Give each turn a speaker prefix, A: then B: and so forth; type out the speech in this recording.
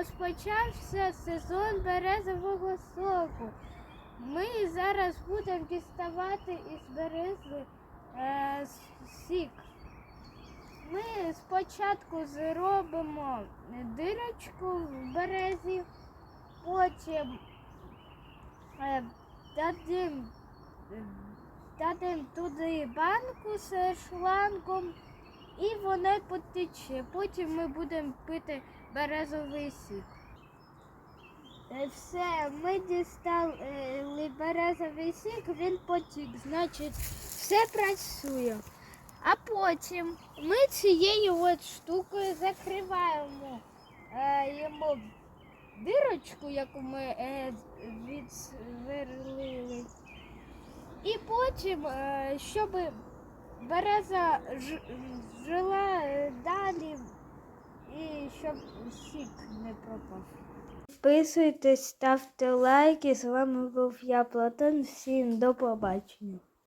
A: розпочався сезон березового соку. Ми зараз будемо діставати із берези е, сік. Ми спочатку зробимо дирочку в березі, потім е, дадим, дадим туди банку з шлангом і воно потече. Потім ми будемо пити березовий сік. Е, Все, ми дістали березовий сік, він потік, значить, все працює. А потім ми цією от штукою закриваємо е, йому дирочку, яку ми е, відсверлили. І потім, е, щоб береза ж- жила е, далі і щоб сік не пропав. Підписуйтесь, ставте лайки. З вами був я, Платон. Всім до побачення.